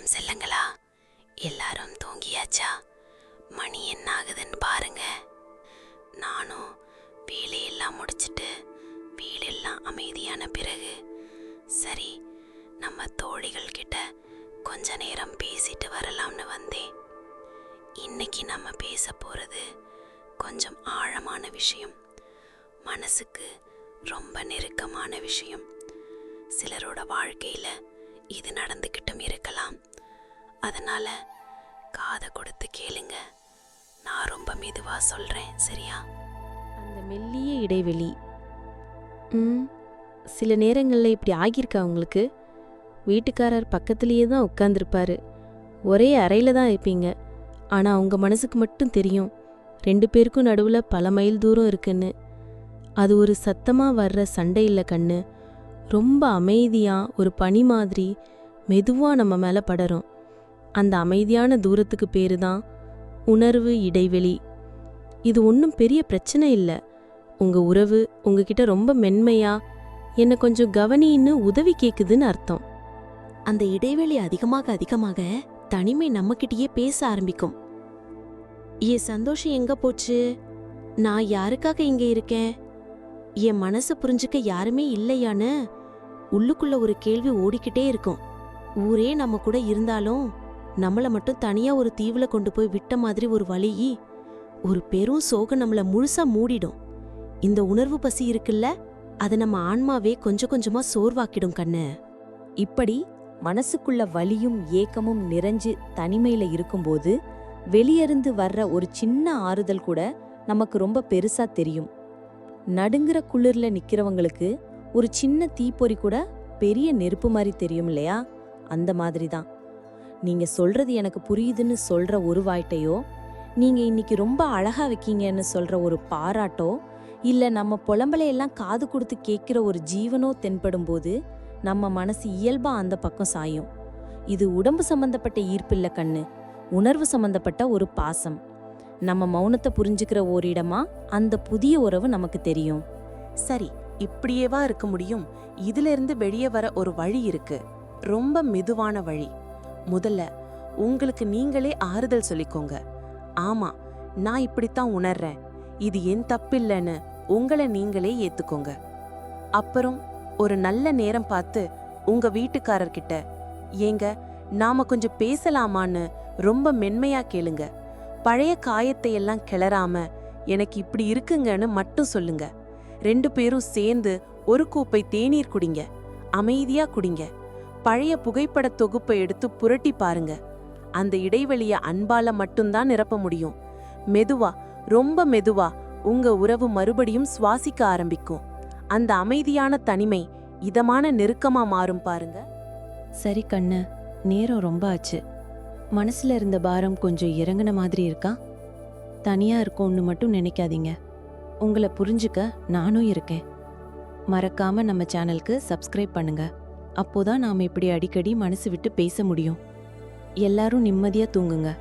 வணக்கம் செல்லுங்களா? எல்லாரும் தூங்கியாச்சா? மணி என்ன ஆகுதுன்னு பாருங்க. நானும் வேலையெல்லாம் முடிச்சிட்டு வீடெல்லாம் அமைதியான பிறகு சரி நம்ம தோழிகள் கிட்ட கொஞ்ச நேரம் பேசிட்டு வரலாம்னு வந்தேன். இன்னைக்கு நம்ம பேச போறது கொஞ்சம் ஆழமான விஷயம். மனசுக்கு ரொம்ப நெருக்கமான விஷயம். சிலரோட வாழ்க்கையில இது நடந்துக்கிட்டும் இருக்கலாம். அதனால காதை கொடுத்து கேளுங்க. நான் ரொம்ப மெதுவா சொல்றேன் சரியா? அந்த மெல்லிய இடைவெளி. ம். சில நேரங்களில் இப்படி ஆகியிருக்கா உங்களுக்கு? வீட்டுக்காரர் பக்கத்துலேயே தான் உட்காந்துருப்பாரு ஒரே அறையில் தான் இருப்பீங்க. ஆனால் அவங்க மனசுக்கு மட்டும் தெரியும். ரெண்டு பேருக்கும் நடுவில் பல மைல் தூரம் இருக்குன்னு. அது ஒரு சத்தமாக வர்ற சண்டை இல்லை கண்ணு. ரொம்ப அமைதியாக ஒரு பனி மாதிரி மெதுவாக நம்ம மேலே படரும் அந்த அமைதியான தூரத்துக்கு பேரு தான் உணர்வு இடைவெளி. இது ஒன்றும் பெரிய பிரச்சனை இல்லை. உங்கள் உறவு உங்ககிட்ட ரொம்ப மென்மையா என்னை கொஞ்சம் கவனின்னு உதவி கேட்குதுன்னு அர்த்தம். அந்த இடைவெளி அதிகமாக அதிகமாக தனிமை நம்மக்கிட்டயே பேச ஆரம்பிக்கும். என் சந்தோஷம் எங்க போச்சு? நான் யாருக்காக இங்க இருக்கேன்? என் மனசை புரிஞ்சுக்க யாருமே இல்லையான்னு உள்ளுக்குள்ள ஒரு கேள்வி ஓடிக்கிட்டே இருக்கும். ஊரே நம்ம கூட இருந்தாலும் நம்மள மட்டும் தனியா ஒரு தீவுல கொண்டு போய் விட்ட மாதிரி ஒரு வழி ஒரு பெரும் சோகம் நம்மள முழுசா மூடிடும். இந்த உணர்வு பசி இருக்குல்ல அதை நம்ம ஆன்மாவே கொஞ்சம் கொஞ்சமா சோர்வாக்கிடும் கண்ணு. இப்படி மனசுக்குள்ள வலியும் ஏக்கமும் நிறைஞ்சு தனிமையில இருக்கும்போது வெளியருந்து வர்ற ஒரு சின்ன ஆறுதல் கூட நமக்கு ரொம்ப பெருசா தெரியும். நடுங்குற குளிர்ல நிக்கிறவங்களுக்கு ஒரு சின்ன தீப்பொறி கூட பெரிய நெருப்பு மாதிரி தெரியும் இல்லையா? அந்த மாதிரி தான் நீங்க சொல்றது எனக்கு புரியுதுன்னு சொல்ற ஒரு வாய்ட்டையோ நீங்க இன்னைக்கு ரொம்ப அழகா வைக்கீங்கன்னு சொல்ற ஒரு பாராட்டோ இல்ல நம்ம புலம்பலையெல்லாம் காது கொடுத்து கேட்கிற ஒரு ஜீவனோ தென்படும் போது நம்ம மனசு இயல்பா அந்த பக்கம் சாயும். இது உடம்பு சம்பந்தப்பட்ட ஈர்ப்பில்ல கண்ணு உணர்வு சம்பந்தப்பட்ட ஒரு பாசம். நம்ம மௌனத்தை புரிஞ்சுக்கிற ஓரிடமா அந்த புதிய உறவு நமக்கு தெரியும். சரி இப்படியேவா இருக்க முடியும்? இதுல இருந்து வெளியே வர ஒரு வழி இருக்கு. ரொம்ப மெதுவான வழி. முதல்ல உங்களுக்கு நீங்களே ஆறுதல் சொல்லிக்கோங்க. ஆமா நான் இப்படித்தான் உணர்றேன். இது என் தப்பில்லைன்னு உங்களை நீங்களே ஏத்துக்கோங்க. அப்புறம் ஒரு நல்ல நேரம் பார்த்து உங்க வீட்டுக்காரர்கிட்ட ஏங்க நாம கொஞ்சம் பேசலாமான்னு ரொம்ப மென்மையா கேளுங்க. பழைய காயத்தை எல்லாம் கிளறாம எனக்கு இப்படி இருக்குங்கன்னு மட்டும் சொல்லுங்க. ரெண்டு பேரும் சேர்ந்து ஒரு கூப்பை தேநீர் குடிங்க. அமைதியா குடிங்க. பழைய புகைப்பட தொகுப்பை எடுத்து புரட்டி பாருங்க. அந்த இடைவெளிய அன்பால மட்டும்தான் நிரப்ப முடியும். மெதுவா ரொம்ப மெதுவா உங்க உறவு மறுபடியும் சுவாசிக்க ஆரம்பிக்கும். அந்த அமைதியான தனிமை இதமான நெருக்கமா மாறும் பாருங்க. சரி கண்ணு நேரம் ரொம்ப ஆச்சு. மனசுல இருந்த பாரம் கொஞ்சம் இறங்குன மாதிரி இருக்கா? தனியா இருக்கும்னு மட்டும் நினைக்காதீங்க. உங்களை புரிஞ்சுக்க நானும் இருக்கேன். மறக்காம நம்ம சேனலுக்கு சப்ஸ்கிரைப் பண்ணுங்கள் அப்போதான் நாம் இப்படி அடிக்கடி மனசு விட்டு பேச முடியும். எல்லாரும் நிம்மதியா தூங்குங்க.